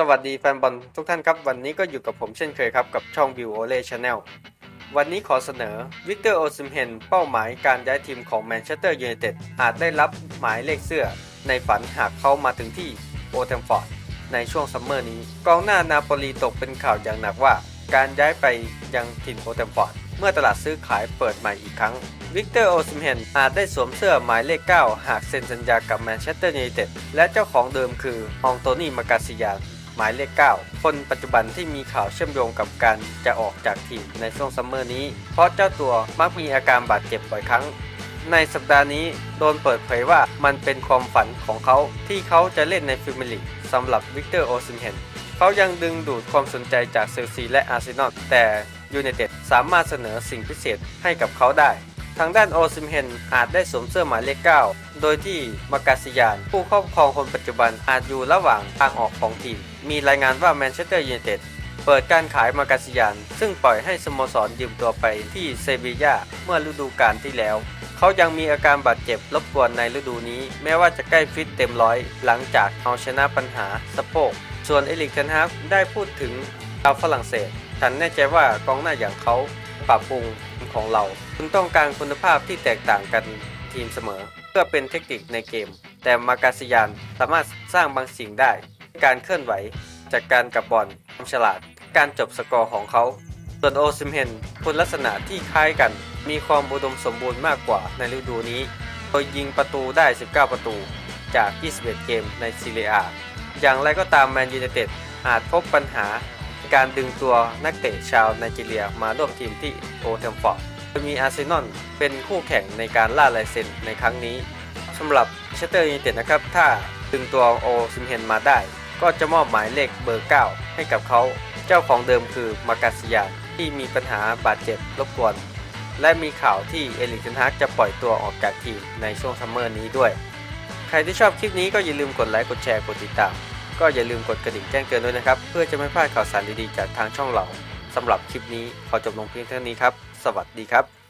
สวัสดีแฟนบอลทุกท่านครับ วันนี้ก็อยู่กับผมเช่นเคยครับ กับช่อง View Ole Channel วันนี้ขอเสนอวิกเตอร์โอซิมเฮนเป้าหมายการย้ายทีมของแมนเชสเตอร์ยูไนเต็ดอาจได้รับหมายเลขเสื้อ ในฝันหากเขามาถึงที่โอเทมฟอร์ดในช่วงซัมเมอร์นี้ กองหน้านาโปลีตกเป็นข่าวอย่างหนักว่า การย้ายไปยังถิ่นโอเทมฟอร์ดเมื่อตลาดซื้อขายเปิดใหม่อีกครั้งวิกเตอร์โอซิมเฮนอาจได้สวมเสื้อหมายเลข 9 หากเซ็นสัญญากับแมนเชสเตอร์ยูไนเต็ดและเจ้าของเดิมคืออองโตนี่มากาซิยาน หมายเลข 9 คนปัจจุบันที่มีข่าวเชื่อมโยงกับการจะออกจากทีมในช่วงซัมเมอร์นี้ เพราะเจ้าตัวมักมีอาการบาดเจ็บบ่อยครั้ง ในสัปดาห์นี้โดนเปิดเผยว่ามันเป็นความฝันของเขาที่เขาจะเล่นในฟิมลีกสำหรับวิกเตอร์โอซิมเฮนเขายังดึงดูดความสนใจจากเซลซีและอาร์เซนอลแต่ยูไนเต็ดสามารถเสนอสิ่งพิเศษให้กับเขาได้ ทางด้านโอซิมเฮนอาจได้สวมเสื้อหมายเลข 9 โดยที่มากาซิยาน ผู้ครอบครองคนปัจจุบันอาจอยู่ระหว่างทางออกของทีม มีรายงานว่าแมนเชสเตอร์ยูไนเต็ดเปิดการขายมากาซิยาน ซึ่งปล่อยให้สโมสรยืมตัวไปที่เซบีย่าเมื่อฤดูกาลที่แล้ว เขายังมีอาการบาดเจ็บรบกวนในฤดูนี้ แม้ว่าจะใกล้ฟิตเต็มร้อย หลังจากเอาชนะปัญหาสะโพก ส่วนเอลิกเทนฮากได้พูดถึงชาวฝรั่งเศสฉันแน่ใจว่ากองหน้าอย่างเขา ปรับปรุงของเราคุณต้องการคุณภาพที่แตกต่างกันทีมเสมอ เพื่อเป็นเทคนิคในเกม แต่มากาซิยานสามารถสร้างบางสิ่งได้ การเคลื่อนไหวจากการกับบอลความฉลาด การจบสกอร์ของเขา ส่วนโอซิมเฮนคุณลักษณะที่คล้ายกัน มีความอุดมสมบูรณ์มากกว่าในฤดูนี้โดยยิงประตูได้ 19 ประตู จาก 21 เกมในซีเรียอาอย่างไรก็ตามแมนยูไนเต็ดอาจพบปัญหา การดึงตัวนักเตะชาวไนจีเรียมาร่วมทีมที่โอเทมฟอร์ดโดยมีอาร์เซนอลเป็นคู่แข่งในการล่าลายเซ็นในครั้งนี้สำหรับเชสเตอร์ยูไนเต็ดนะครับ ถ้าดึงตัวโอซิมเฮนมาได้ ก็จะมอบหมายเลขเบอร์ 9 ให้กับเขา เจ้าของเดิมคือมากาซิยานที่มีปัญหาบาดเจ็บรบกวน และมีข่าวที่เอลิกเทนฮากจะปล่อยตัวออกจากทีมในช่วงซัมเมอร์นี้ด้วย ใครที่ชอบคลิปนี้ก็อย่าลืมกดไลค์กดแชร์กดติดตาม ก็อย่าลืมกดกระดิ่งแจ้งเตือนด้วยนะครับ เพื่อจะไม่พลาดข่าวสารดีๆจากทางช่องเราสำหรับคลิปนี้ขอจบลงเพียงเท่านี้ครับ สวัสดีครับ